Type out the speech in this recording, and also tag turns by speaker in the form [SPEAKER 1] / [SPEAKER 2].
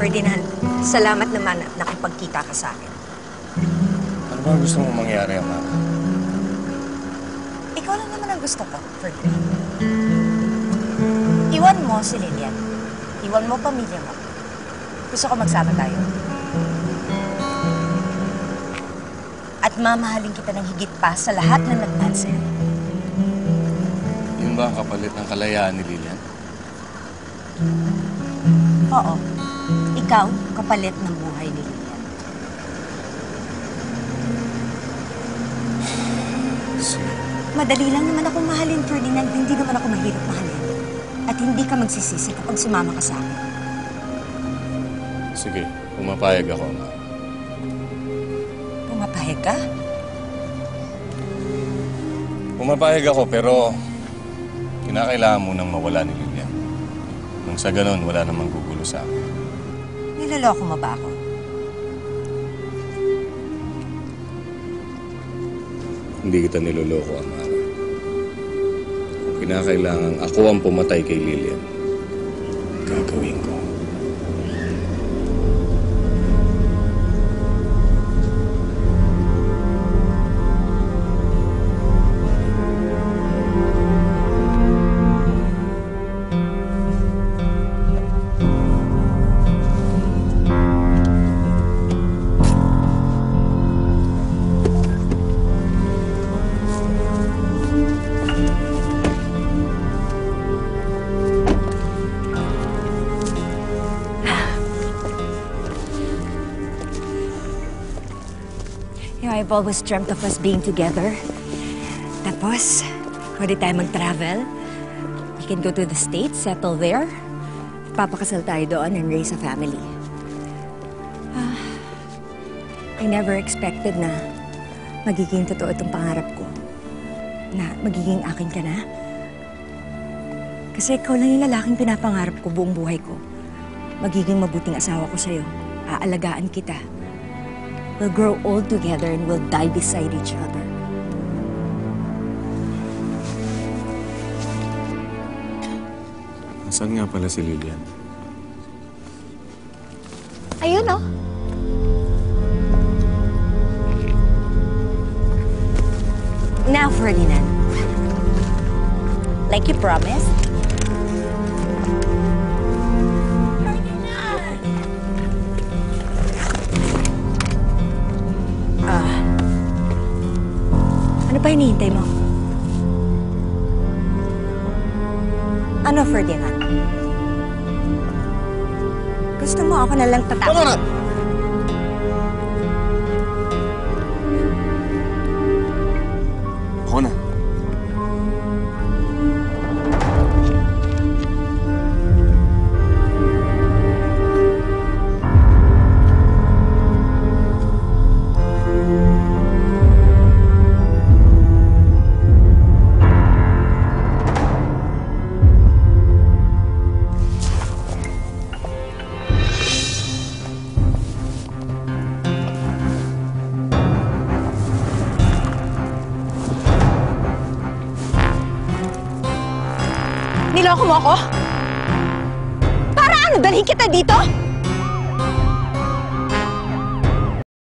[SPEAKER 1] Ferdinand, salamat naman at nakipagkita ka sa akin.
[SPEAKER 2] Ano ba gusto mong mangyari, Amara?
[SPEAKER 1] Ikaw lang naman ang gusto ko, Ferdinand. Iwan mo si Lilian. Iwan mo pamilya mo. Gusto ko magsama tayo. At mamahalin kita ng higit pa sa lahat ng nagmahal sa'yo.
[SPEAKER 2] Yun ba ang kapalit ng kalayaan ni Lilian?
[SPEAKER 1] Oo. Ikaw, kapalit ng buhay ni Lilian. Madali lang naman akong mahalin, Ferdinand. Hindi naman ako mahirap mahalin. At hindi ka magsisisi kapag sumama ka sa akin.
[SPEAKER 2] Sige, pumapayag ako, Amara.
[SPEAKER 1] Pumapahig ka?
[SPEAKER 2] Pumapayag ako, pero kinakailangan mo nang mawala ni Lilian. Nang sa ganun, wala namang gugulo sa akin.
[SPEAKER 1] Niloloko mo ba ako?
[SPEAKER 2] Hindi kita niloloko, Amara. Kung kinakailangan ako ang pumatay kay Lilian, gagawin ko.
[SPEAKER 1] You know, I've always dreamt of us being together. Tapos, pwede tayo mag-travel. We can go to the States, settle there. Papakasal tayo doon and raise a family. Ah, I never expected na magiging totoo itong pangarap ko. Na magiging akin ka na. Kasi ikaw lang yung lalaking pinapangarap ko buong buhay ko. Magiging mabuting asawa ko sa'yo. Aalagaan kita. We'll grow old together and we'll die beside each other.
[SPEAKER 2] Saan nga pala si Lilian?
[SPEAKER 1] Ayun, oh. Now, Ferdinand. Like you promised. Ano pa hinihintay mo? Ano, Ferdinand? Gusto mo ako na lang tatapos?
[SPEAKER 2] Tama
[SPEAKER 1] Niloko mo ako? Para ano? Dalhin kita dito?